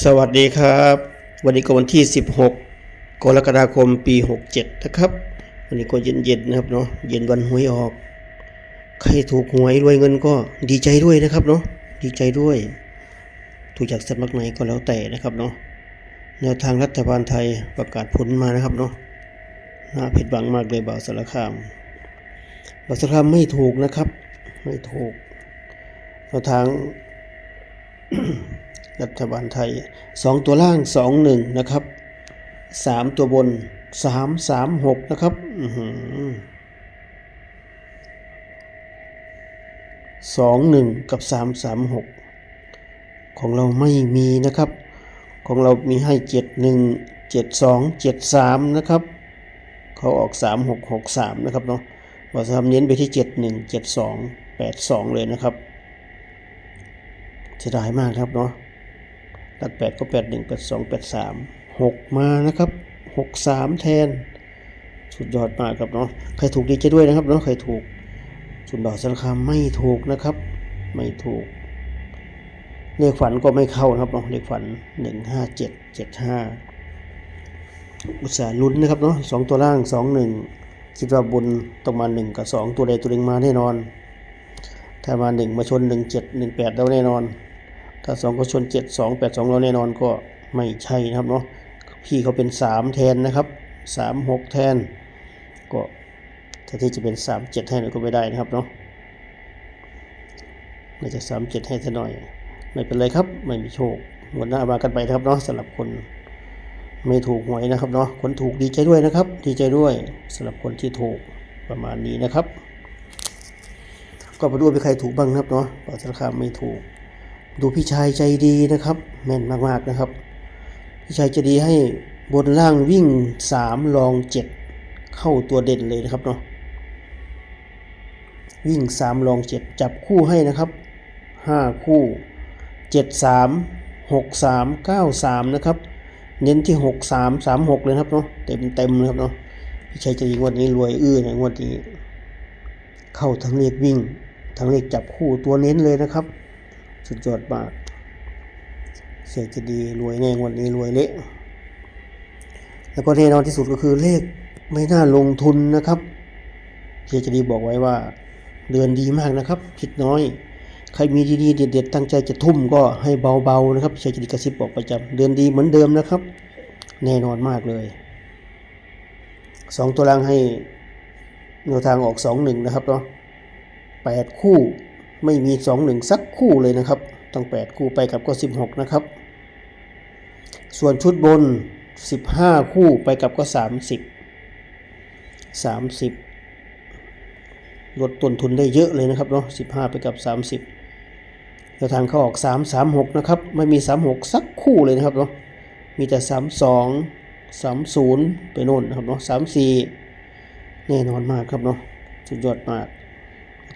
สวัสดีครับ วันนี้ก็วันที่ 16 กรกฎาคมปี 67 นะครับ วันนี้ก็เย็นๆนะครับเนาะเย็นวันหวยออก ใครถูกหวยรวยเงินก็ดีใจด้วยนะครับเนาะดีใจด้วย ถูกจากสำนักไหนก็แล้วแต่นะครับเนาะแนวทางรัฐบาลไทยประกาศผลมานะครับเนาะน่าผิดหวังมากเลยบ่าวสารคามบ่าวสารคามไม่ถูกนะครับ ไม่ถูกแนวทาง รัฐบาลไทยสองตัวล่างสองหนึ่งนะครับสามตัวบนสามสามหกนะครับสองหนึ่งกับสามสามหกของเราไม่มีนะครับ ของเรามีให้เจ็ดหนึ่งเจ็ดสองเจ็ดสามนะครับเขาออกสามหกหกสามนะครับเนาะว่าจะทำเน้นไปที่เจ็ดหนึ่งเจ็ดสองแปดสองเลยนะครับจะได้มากครับเนาะ หลักแปดก็แปดหนึ่งแปดสองแปดสามหกมานะครับหกสามแทน สุดยอดมากครับเนาะใครถูกดีใจด้วยนะครับเนาะใครถูกสุดดอกสันคามไม่ถูกนะครับ ไม่ถูก เลขฝันก็ไม่เข้านะครับเนาะเลขฝันหนึ่งห้าเจ็ดเจ็ดห้าอุตส่าห์ลุ้นนะครับเนาะสองตัวล่างสองหนึ่งคิดว่าบนต้องมาหนึ่งกับสองตัวใดตัวหนึ่งมาแน่นอน ถ้ามาหนึ่งมาชนหนึ่งเจ็ดหนึ่งแปดแล้แน่นอน ถ้าสองก็ชนเจ็ดสองแปดสองเราแน่นอนก็ไม่ใช่นะครับเนาะพี่เขาเป็นสามแทนนะครับสามหกแทน ก็ถ้าที่จะเป็นสามเจ็ดให้หน่อยก็ไม่ได้นะครับเนาะน่าจะสามเจ็ดให้ซะหน่อย ไม่เป็นไรครับ ไม่มีโชคงวดหน้ามากันไปนะครับเนาะสำหรับคนไม่ถูกหวยนะครับเนาะคนถูกดีใจด้วยนะครับ ดีใจด้วยสำหรับคนที่ถูกประมาณนี้นะครับ ก็มาดูว่ามีใครถูกบ้างนะครับเนาะปอสารคามไม่ถูก ดูพี่ชายใจดีนะครับ แม่นมากๆนะครับ พี่ชายใจดีให้บนล่างวิ่งสามลองเจ็ดเข้าตัวเด่นเลยนะครับเนาะวิ่งสามลองเจ็ดจับคู่ให้นะครับห้าคู่เจ็ดสามหกสามเก้าสามนะครับ เน้นที่หกสามสามหกเลยครับเนาะเต็มเต็มเลยครับเนาะพี่ชายใจดีงวดนี้รวยอื้อในงวดนี้ เข้าทั้งเลขวิ่ง ทั้งเลขจับคู่ตัวเน้นเลยนะครับ สุดยอดมาก เสียจะดีรวยแน่งวันนี้รวยเละ แล้วก็แน่นอนที่สุดก็คือเลขไม่น่าลงทุนนะครับ เสียจะดีบอกไว้ว่า เดือนดีมากนะครับ ผิดน้อย ใครมีดีๆเด็ดๆตั้งใจจะทุ่มก็ให้เบาๆนะครับเสียจะดีกระซิบบอกประจำเดือนดีเหมือนเดิมนะครับ แน่นอนมากเลยสองตัวล่างให้แนวทางออกสองหนึ่งนะครับเนาะแปดคู่ ไม่มีสองหนึ่งสักคู่เลยนะครับต้องแปดคู่ไปกับก็สิบหกนะครับ ส่วนชุดบนสิบห้าคู่ไปกับก็สามสิบสามสิบลดต้นทุนได้เยอะเลยนะครับเนาะสิบห้าไปกับสามสิบแล้วทางเขาออกสามสามหกนะครับ ไม่มีสามหกสักคู่เลยนะครับเนาะมีแต่สามสองสามศูนย์ไปโน่นนะครับเนาะสามสี่แน่นอนมากครับเนาะสุดยอดมาก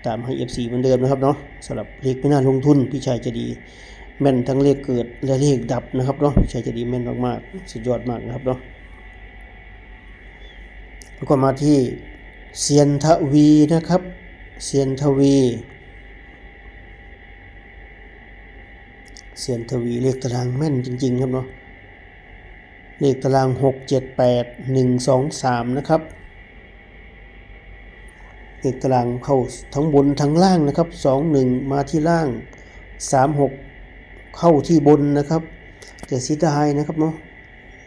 ตามให้ FC เหมือนเดิมนะครับเนาะสำหรับเลขไม่น่าลงทุนพี่ชายจะดีแม่นทั้งเลขเกิดและเลขดับนะครับเนาะพี่ชายจะดีแม่นมากๆสุดยอดมากนะครับเนาะแล้วก็มาที่เซียนทวีนะครับเซียนทวีเซียนทวีเลขตารางแม่นจริง ๆ ครับเนาะเลขตารางหกเจ็ดแปดหนึ่งสองสามนะครับ เลขตารางเข้าทั้งบนทั้งล่างนะครับสองหนึ่งมาที่ล่างสามหกเข้าที่บนนะครับแต่เสียดายนะครับเนาะ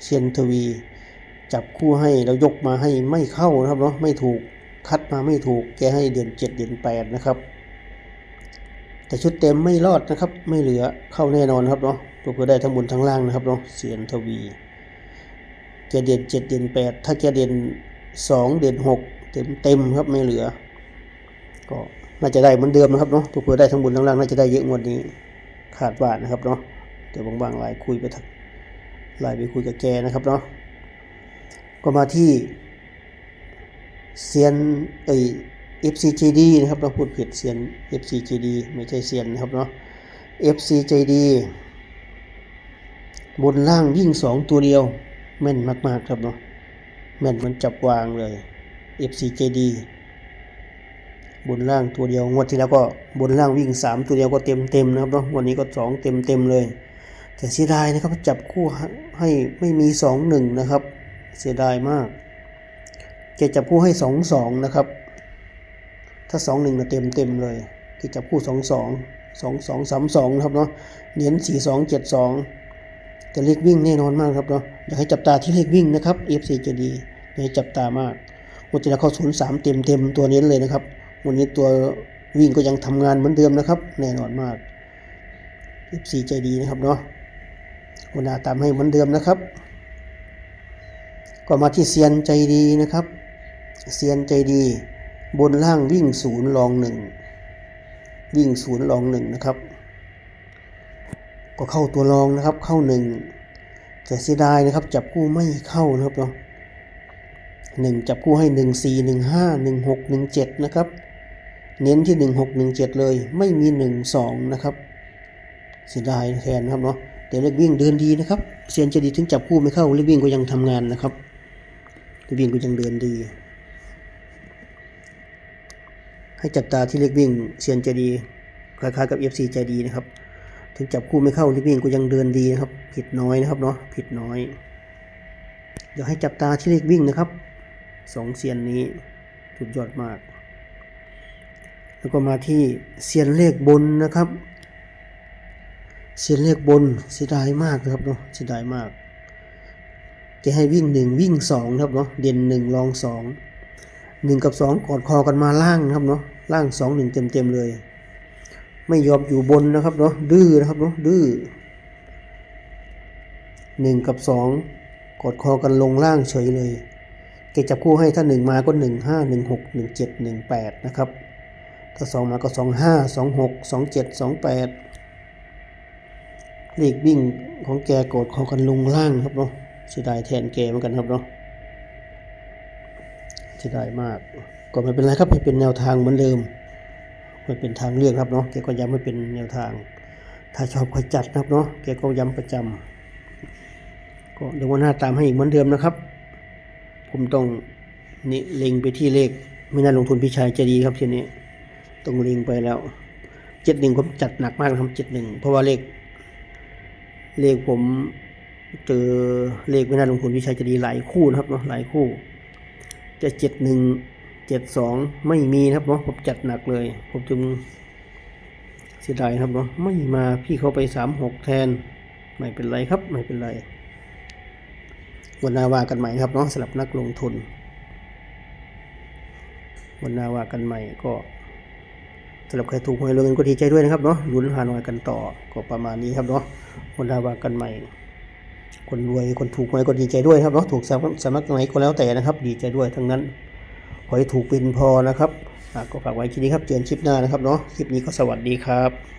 เชียนทวี จับคู่ให้แล้วยกมาให้ไม่เข้านะครับเนาะไม่ถูกคัดมาไม่ถูกแกให้เดือนเจ็ดเดือนแปดนะครับ แต่ชุดเต็มไม่รอดนะครับ ไม่เหลือเข้าแน่นอนครับเนาะตัวเพื่อได้ทั้งบนทั้งล่างนะครับเนาะเสียนทวีแกเด่นเจ็ดเด่นแปดถ้าแกเด่นสองเด่นหกเต็มเต็มครับไม่เหลือ ก็น่าจะได้เหมือนเดิมนะครับเนาะตัวเพื่อได้ทั้งบนทั้งล่างน่าจะได้เยอะงวดนี้ขาดว่านะครับเนาะเดี๋ยวบางๆไลน์คุยไปทักไลน์ไปคุยกับแกนะครับเนาะก็มาที่เซียนเอ้ย FCJD นะครับเราพูดผิดเซียน FCJD ไม่ใช่เซียนนะครับเนาะ FCJD บนล่างวิ่งสองตัวเดียว แม่นมาก ๆ ครับเนาะแม่นเหมันจับวางเลย FCJD บนล่างตัวเดียวงวดที่แล้วก็บนล่างวิ่งสามตัวเดียวก็เต็มเต็มนะครับเนาะวันนี้ก็สองเต็มเต็มเลย แต่เสียดายนะครับจับคู่ให้ไม่มีสองหนึ่งนะครับ เสียดายมากแกจับคู่ให้สองสองนะครับ ถ้าสองหนึ่งเต็มเต็มเลยที่จับคู่สองสองสองสองสามสองนะครับเนาะเน้นสี่สองเจ็ดสองแต่เลขวิ่งแน่นอนมากครับเนาะอยากให้จับตาที่เลขวิ่งนะครับ FC จะดีอยากให้จับตามากวันที่แล้วเข้าศูนย์สามเต็มเต็มตัวเน้นเลยนะครับ วันนี้ตัววิ่งก็ยังทำงานเหมือนเดิมนะครับ แน่นอนมาก FC ใจดีนะครับเนาะวันหน้าตามให้เหมือนเดิมนะครับ ก็มาที่เซียนใจดีนะครับ เซียนใจดี บนล่างวิ่งศูนย์ลองหนึ่งวิ่งศูนย์ลองหนึ่งนะครับ ก็เข้าตัวรองนะครับเข้าหนึ่งแต่เสียดายนะครับ จับคู่ไม่เข้านะครับเนาะหนึ่งจับคู่ให้หนึ่งสี่หนึ่งห้าหนึ่งหกหนึ่งเจ็ดนะครับ เน้นที่หนึ่งหกหนึ่งเลย ไม่มีหนึ่งสองนะครับ เสียดายแทนครับเนาะแต่เล็กวิ่งเดินดีนะครับเซียนจะดีถึงจับคู่ไม่เข้าเล็กวิ่งก็ยังทำงานนะครับเล็กวิ่งก็ยังเดินดี ให้จับตาที่เล็กวิ่งเซียนใจดีคล้ายๆกับ FC ใจดีนะครับ ถึงจับคู่ไม่เข้าเล็กวิ่งก็ยังเดินดีนะครับ ผิดน้อยนะครับเนาะผิดน้อย เดี๋ยวให้จับตาที่เล็กวิ่งนะครับสองเซียนนี้สุดยอดมาก แล้วก็มาที่เซียนเลขบนนะครับ เซียนเลขบนเสียดายมากนะครับเนาะเสียดายมากจะให้วิ่งหนึ่งวิ่งสองนะครับเนาะเด่นหนึ่งรองสองหนึ่งกับสองกอดคอกันมาล่างนะครับเนาะล่างสองหนึ่งเต็มเต็มเลย ไม่ยอมอยู่บนนะครับเนาะดื้อนะครับเนาะดื้อหนึ่งกับสองกอดคอกันลงล่างเฉยเลย เกจับคู่ให้ถ้าหนึ่งมาก็หนึ่งห้าหนึ่งหกหนึ่งเจ็ดหนึ่งแปดนะครับ ถ้าสองมาก็สองห้าสองหกสองเจ็ดสองแปดเลขวิ่งของแกโกดคอกันลงล่างครับเนาะเสียดายแทนแกเหมือนกันครับเนาะเสียดายมาก ก็ไม่เป็นไรครับให้เป็นแนวทางเหมือนเดิมไม่เป็นทางเลือกครับเนาะแกก็ย้ำไม่เป็นแนวทาง ถ้าชอบก็จัดนะครับเนาะแกก็ย้ำประจำก็เดี๋ยววันหน้าตามให้อีกเหมือนเดิมนะครับ ผมต้องนี่เล็งไปที่เลขไม่น่าลงทุนพี่ชายจะดีครับทีนี้ ต้องเล็งไปแล้วเจ็ดหนึ่งผมจัดหนักมากนะครับเจ็ดหนึ่งเพราะว่าเลข เลขผมเจอเลขไม่น่าลงทุนวิชัยจะดีหลายคู่นะครับเนาะหลายคู่ จะเจ็ดหนึ่งเจ็ดสองไม่มีนะครับเนาะผมจัดหนักเลย ผมจึงเสียดายครับเนาะไม่มาพี่เขาไปสามหกแทน ไม่เป็นไรครับ ไม่เป็นไรวันนาว่ากันใหม่ครับเนาะสำหรับนักลงทุนวันนาว่ากันใหม่ก็ สำหรับใครถูกหวยรวยเงินก็ดีใจด้วยนะครับเนาะลุ้นหาหน่อยกันต่อก็ประมาณนี้ครับเนาะคนดาวากันใหม่ คนรวยคนถูกหวยก็ดีใจด้วยครับเนาะถูกสำสามัคไหนก็แล้วแต่นะครับ ดีใจด้วยทั้งนั้นขอให้ถูกเป็นพอนะครับก็ฝากไว้คลิปนี้ครับเจอกันคลิปหน้านะครับเนาะคลิปนี้ก็สวัสดีครับ